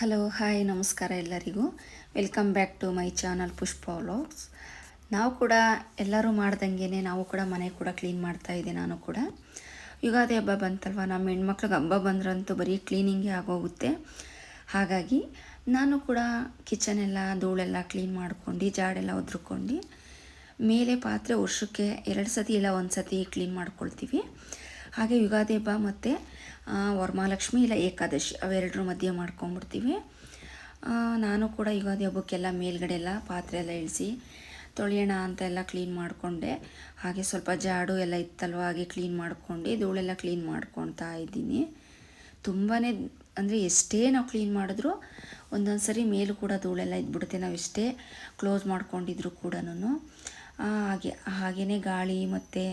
Hello hi ನಮಸ್ಕಾರ ಎಲ್ಲರಿಗೂ. Welcome back to my channel Pushpa vlogs ನಾವು ಕೂಡ ಎಲ್ಲರೂ ಮಾಡ್ದಂಗೆ ನಾವು ಕೂಡ ಮನೆ ಕೂಡ ಕ್ಲೀನ್ ಮಾಡ್ತಾ ಇದ್ದೆ ನಾನು ಕೂಡ. ಯುಗಾದಿ ಹಬ್ಬ ಬಂತಲ್ವ? ನಮ್ಮ ಹೆಣ್ಮಕ್ಳಿಗೆ ಹಬ್ಬ ಬಂದ್ರಂತೂ ಬರೀ ಕ್ಲೀನಿಂಗೇ ಆಗೋಗುತ್ತೆ. ಹಾಗಾಗಿ ನಾನು ಕೂಡ ಕಿಚನ್ ಎಲ್ಲ, ಧೂಳೆಲ್ಲ ಕ್ಲೀನ್ ಮಾಡ್ಕೊಂಡು, ಜಾಡೆಲ್ಲ ಒದ್ರುಕೊಂಡು, ಮೇಲೆ ಪಾತ್ರೆ ವರ್ಷಕ್ಕೆ ಎರಡು ಸತಿ ಇಲ್ಲ ಒಂದು ಸತಿ ಕ್ಲೀನ್ ಮಾಡ್ಕೊಳ್ತೀವಿ. ಹಾಗೆ ಯುಗಾದಿ ಹಬ್ಬ ಮತ್ತು ವರಮಹಾಲಕ್ಷ್ಮಿ ಇಲ್ಲ ಏಕಾದಶಿ ಅವೆರಡರ ಮಧ್ಯೆ ಮಾಡ್ಕೊಂಡ್ಬಿಡ್ತೀವಿ ನಾನು ಕೂಡ ಯುಗಾದಿ ಹಬ್ಬಕ್ಕೆಲ್ಲ ಮೇಲ್ಗಡೆ ಎಲ್ಲ ಪಾತ್ರೆ ಎಲ್ಲ ಇಳಿಸಿ, ತೊಳೆಯೋಣ ಅಂತ ಎಲ್ಲ ಕ್ಲೀನ್ ಮಾಡಿಕೊಂಡೆ. ಹಾಗೆ ಸ್ವಲ್ಪ ಜಾಡು ಎಲ್ಲ ಇತ್ತಲ್ವ, ಹಾಗೆ ಕ್ಲೀನ್ ಮಾಡ್ಕೊಂಡು ಧೂಳೆಲ್ಲ ಕ್ಲೀನ್ ಮಾಡ್ಕೊತಾ ಇದ್ದೀನಿ. ತುಂಬಾ ಅಂದರೆ ಎಷ್ಟೇ ನಾವು ಕ್ಲೀನ್ ಮಾಡಿದ್ರೂ ಒಂದೊಂದು ಸರಿ ಮೇಲೂ ಕೂಡ ಧೂಳೆಲ್ಲ ಇದ್ಬಿಡುತ್ತೆ. ನಾವು ಎಷ್ಟೇ ಕ್ಲೋಸ್ ಮಾಡ್ಕೊಂಡಿದ್ರು ಕೂಡ ಹಾಗೆ ಹಾಗೆಯೇ ಗಾಳಿ ಮತ್ತು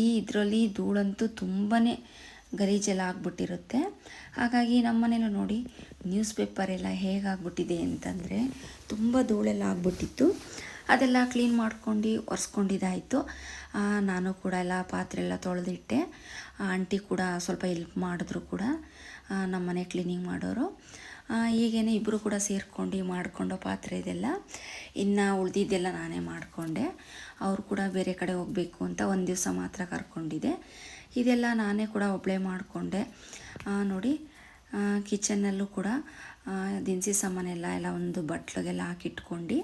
ಈ ಇದರಲ್ಲಿ ಧೂಳಂತೂ ತುಂಬಾ ಗಲೀಜೆಲ್ಲ ಆಗ್ಬಿಟ್ಟಿರುತ್ತೆ. ಹಾಗಾಗಿ ನಮ್ಮ ಮನೇಲೂ ನೋಡಿ, ನ್ಯೂಸ್ ಪೇಪರ್ ಎಲ್ಲ ಹೇಗಾಗ್ಬಿಟ್ಟಿದೆ ಅಂತಂದರೆ ತುಂಬ ಧೂಳೆಲ್ಲ ಆಗ್ಬಿಟ್ಟಿತ್ತು. ಅದೆಲ್ಲ ಕ್ಲೀನ್ ಮಾಡ್ಕೊಂಡು ಒರೆಸ್ಕೊಂಡಿದ್ದಾಯಿತು. ನಾನು ಕೂಡ ಎಲ್ಲ ಪಾತ್ರೆ ಎಲ್ಲ ತೊಳೆದಿಟ್ಟೆ. ಆಂಟಿ ಕೂಡ ಸ್ವಲ್ಪ ಹೆಲ್ಪ್ ಮಾಡಿದ್ರು ಕೂಡ. ನಮ್ಮನೆ ನಮ್ಮ ಮನೆ ಕ್ಲೀನಿಂಗ್ ಮಾಡೋರು ಹೀಗೇನೆ ಇಬ್ಬರು ಕೂಡ ಸೇರ್ಕೊಂಡು ಮಾಡಿಕೊಂಡು ಪಾತ್ರೆ ಇದೆಲ್ಲ. ಇನ್ನು ಉಳಿದಿದ್ದೆಲ್ಲ ನಾನೇ ಮಾಡಿಕೊಂಡೆ. ಅವರು ಕೂಡ ಬೇರೆ ಕಡೆ ಹೋಗಬೇಕು ಅಂತ ಒಂದು ದಿವಸ ಮಾತ್ರ ಕರ್ಕೊಂಡಿದ್ದೆ ಇದೆಲ್ಲ ನಾನೇ ಕೂಡ ಒಬ್ಬಳೇ ಮಾಡಿಕೊಂಡೆ. ನೋಡಿ ಕಿಚನ್ನಲ್ಲೂ ಕೂಡ ದಿನಸಿ ಸಾಮಾನೆಲ್ಲ ಎಲ್ಲ ಒಂದು ಬಟ್ಲಿಗೆಲ್ಲ ಹಾಕಿಟ್ಕೊಂಡು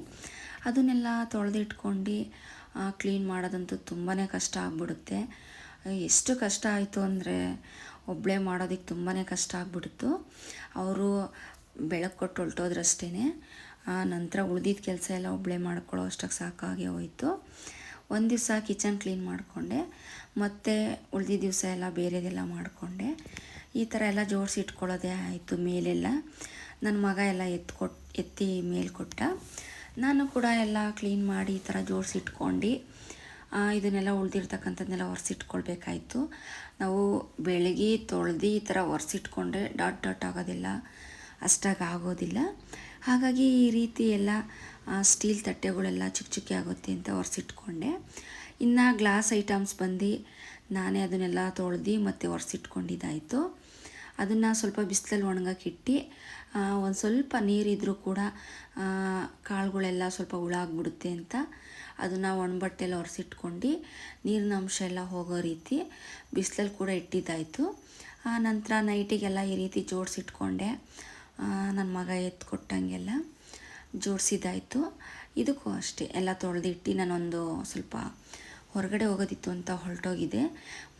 ಅದನ್ನೆಲ್ಲ ತೊಳೆದಿಟ್ಕೊಂಡು ಕ್ಲೀನ್ ಮಾಡೋದಂತೂ ತುಂಬಾ ಕಷ್ಟ ಆಗ್ಬಿಡುತ್ತೆ. ಎಷ್ಟು ಕಷ್ಟ ಆಯಿತು ಅಂದರೆ ಒಬ್ಬಳೇ ಮಾಡೋದಕ್ಕೆ ತುಂಬಾ ಕಷ್ಟ ಆಗ್ಬಿಡ್ತು. ಅವರು ಬೆಳಕು ಕೊಟ್ಟು ಹೊಲ್ಟೋದ್ರಷ್ಟೇ ನಂತರ ಉಳ್ದಿದ್ದ ಕೆಲಸ ಎಲ್ಲ ಒಬ್ಬಳೇ ಮಾಡ್ಕೊಳ್ಳೋ ಅಷ್ಟಕ್ಕೆ ಸಾಕಾಗಿ ಹೋಯಿತು. ಒಂದು ದಿವಸ ಕಿಚನ್ ಕ್ಲೀನ್ ಮಾಡಿಕೊಂಡೆ. ಮತ್ತು ಉಳ್ದಿದ್ದ ದಿವಸ ಎಲ್ಲ ಬೇರೆದೆಲ್ಲ ಮಾಡಿಕೊಂಡೆ. ಈ ಥರ ಎಲ್ಲ ಜೋಡಿಸಿ ಇಟ್ಕೊಳ್ಳೋದೇ ಆಯಿತು ಮೇಲೆಲ್ಲ. ನನ್ನ ಮಗ ಎಲ್ಲ ಎತ್ಕೊಟ್ ಎತ್ತಿ ಮೇಲೆ ಕೊಟ್ಟ. ನಾನು ಕೂಡ ಎಲ್ಲ ಕ್ಲೀನ್ ಮಾಡಿ ಈ ಥರ ಜೋಡಿಸಿ ಇಟ್ಕೊಂಡು ಆ, ಇದನ್ನೆಲ್ಲ ಉಳ್ದಿರ್ತಕ್ಕಂಥದ್ದನ್ನೆಲ್ಲ ಒರೆಸಿಟ್ಕೊಳ್ಬೇಕಾಯ್ತು ನಾವು ಬೆಳಗ್ಗೆ ತೊಳೆದು ಈ ಥರ ಒರೆಸಿಟ್ಕೊಂಡ್ರೆ ಡಾಟ್ ಡಾಟ್ ಆಗೋದಿಲ್ಲ ಅಷ್ಟಾಗಿ ಆಗೋದಿಲ್ಲ ಹಾಗಾಗಿ ಈ ರೀತಿ ಎಲ್ಲ ಸ್ಟೀಲ್ ತಟ್ಟೆಗಳೆಲ್ಲ ಚಿಕ್ಕ ಚಿಕ್ಕ ಆಗುತ್ತೆ ಅಂತ ಒರೆಸಿಟ್ಕೊಂಡೆ. ಇನ್ನು ಗ್ಲಾಸ್ ಐಟಮ್ಸ್ ಬಂದು ನಾನೇ ಅದನ್ನೆಲ್ಲ ತೊಳೆದು ಮತ್ತು ಒರೆಸಿಟ್ಕೊಂಡಿದ್ದಾಯಿತು. ಅದನ್ನು ಸ್ವಲ್ಪ ಬಿಸಿಲಲ್ಲಿ ಒಣಗಕ್ಕಿಟ್ಟು ಒಂದು ಸ್ವಲ್ಪ ನೀರಿದ್ರೂ ಕೂಡ ಕಾಳುಗಳೆಲ್ಲ ಸ್ವಲ್ಪ ಹುಳ ಆಗಿಬಿಡುತ್ತೆ ಅಂತ ಅದನ್ನು ಒಣಬಟ್ಟೆಲ್ಲ ಒರೆಸಿಟ್ಕೊಂಡು ನೀರಿನ ಅಂಶ ಎಲ್ಲ ಹೋಗೋ ರೀತಿ ಬಿಸಿಲಲ್ಲಿ ಕೂಡ ಇಟ್ಟಿದ್ದಾಯಿತು. ಆ, ನಂತರ ನೈಟಿಗೆಲ್ಲ ಈ ರೀತಿ ಜೋಡಿಸಿಟ್ಕೊಂಡೆ. ನನ್ನ ಮಗ ಎತ್ತು ಕೊಟ್ಟಂಗೆಲ್ಲ ಜೋಡಿಸಿದ್ದಾಯಿತು. ಇದಕ್ಕೂ ಅಷ್ಟೇ, ಎಲ್ಲ ತೊಳೆದಿಟ್ಟು ನಾನೊಂದು ಸ್ವಲ್ಪ ಹೊರಗಡೆ ಹೋಗೋದಿತ್ತು ಅಂತ ಹೊರಟೋಗಿದೆ.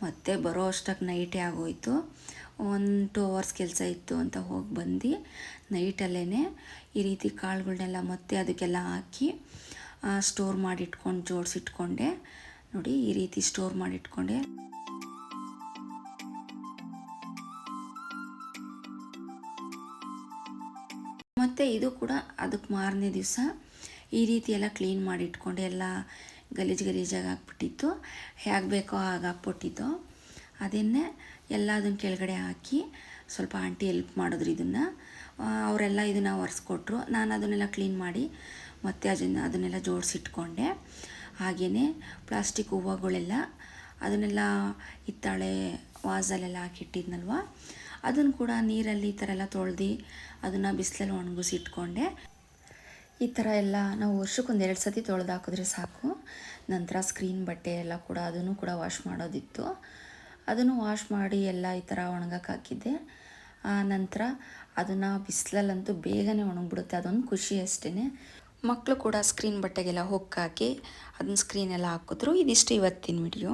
ಮತ್ತೆ ಬರೋ ಅಷ್ಟಕ್ಕೆ ನೈಟೇ ಆಗೋಯ್ತು. ಒನ್ ಟೂ ಅವರ್ಸ್ ಕೆಲಸ ಇತ್ತು ಅಂತ ಹೋಗಿ ಬಂದು ನೈಟಲ್ಲೇ ಈ ರೀತಿ ಕಾಳುಗಳನ್ನೆಲ್ಲ ಮತ್ತೆ ಅದಕ್ಕೆಲ್ಲ ಹಾಕಿ ಸ್ಟೋರ್ ಮಾಡಿಟ್ಕೊಂಡು ಜೋಡಿಸಿಟ್ಕೊಂಡೆ. ನೋಡಿ ಈ ರೀತಿ ಸ್ಟೋರ್ ಮಾಡಿಟ್ಕೊಂಡೆ. ಮತ್ತು ಇದು ಕೂಡ ಅದಕ್ಕೆ ಮಾರನೇ ದಿವಸ ಈ ರೀತಿ ಎಲ್ಲ ಕ್ಲೀನ್ ಮಾಡಿ ಇಟ್ಕೊಂಡು ಎಲ್ಲ ಗಲೀಜು ಗಲೀಜಾಗಿ ಹಾಕ್ಬಿಟ್ಟಿತ್ತು. ಹೇಗೆ ಬೇಕೋ ಹಾಗೆ ಹಾಕ್ಬಿಟ್ಟಿದ್ದು ಅದನ್ನೇ ಎಲ್ಲ ಅದನ್ನ ಕೆಳಗಡೆ ಹಾಕಿ ಸ್ವಲ್ಪ ಆಂಟಿ ಹೆಲ್ಪ್ ಮಾಡಿದ್ರು ಇದನ್ನು. ಅವರೆಲ್ಲ ಇದನ್ನು ಒರೆಸ್ಕೊಟ್ರು. ನಾನು ಅದನ್ನೆಲ್ಲ ಕ್ಲೀನ್ ಮಾಡಿ ಮತ್ತೆ ಅದನ್ನು ಅದನ್ನೆಲ್ಲ ಜೋಡಿಸಿಟ್ಕೊಂಡೆ. ಹಾಗೆಯೇ ಪ್ಲಾಸ್ಟಿಕ್ ಹೂವುಗಳೆಲ್ಲ ಅದನ್ನೆಲ್ಲ ಹಿತ್ತಾಳೆ ವಾಸಲ್ಲೆಲ್ಲ ಹಾಕಿಟ್ಟಿದ್ನಲ್ವ? ಅದನ್ನು ಕೂಡ ನೀರಲ್ಲಿ ಈ ಥರ ಎಲ್ಲ ತೊಳೆದು ಅದನ್ನು ಬಿಸಿಲಲ್ಲಿ ಒಣಗಿಸಿ ಇಟ್ಕೊಂಡೆ. ಈ ಥರ ಎಲ್ಲ ನಾವು ವರ್ಷಕ್ಕೊಂದು ಎರಡು ಸತಿ ತೊಳೆದು ಹಾಕಿದ್ರೆ ಸಾಕು. ನಂತರ ಸ್ಕ್ರೀನ್ ಬಟ್ಟೆ ಎಲ್ಲ ಕೂಡ ಅದನ್ನು ಕೂಡ ವಾಶ್ ಮಾಡೋದಿತ್ತು. ಅದನ್ನು ವಾಶ್ ಮಾಡಿ ಎಲ್ಲ ಈ ಥರ ಒಣಗಕ್ಕೆ ಹಾಕಿದ್ದೆ. ಆ ನಂತರ ಅದನ್ನು ಬಿಸಿಲಲ್ಲಂತೂ ಬೇಗನೆ ಒಣಗಿಬಿಡುತ್ತೆ. ಅದೊಂದು ಖುಷಿ ಅಷ್ಟೇ ಮಕ್ಕಳು ಕೂಡ ಸ್ಕ್ರೀನ್ ಬಟ್ಟೆಗೆಲ್ಲ ಹೊಕ್ಕಾಕಿ ಅದನ್ನ ಸ್ಕ್ರೀನೆಲ್ಲ ಹಾಕಿದ್ರು. ಇದಿಷ್ಟು ಇವತ್ತಿನ ವಿಡಿಯೋ.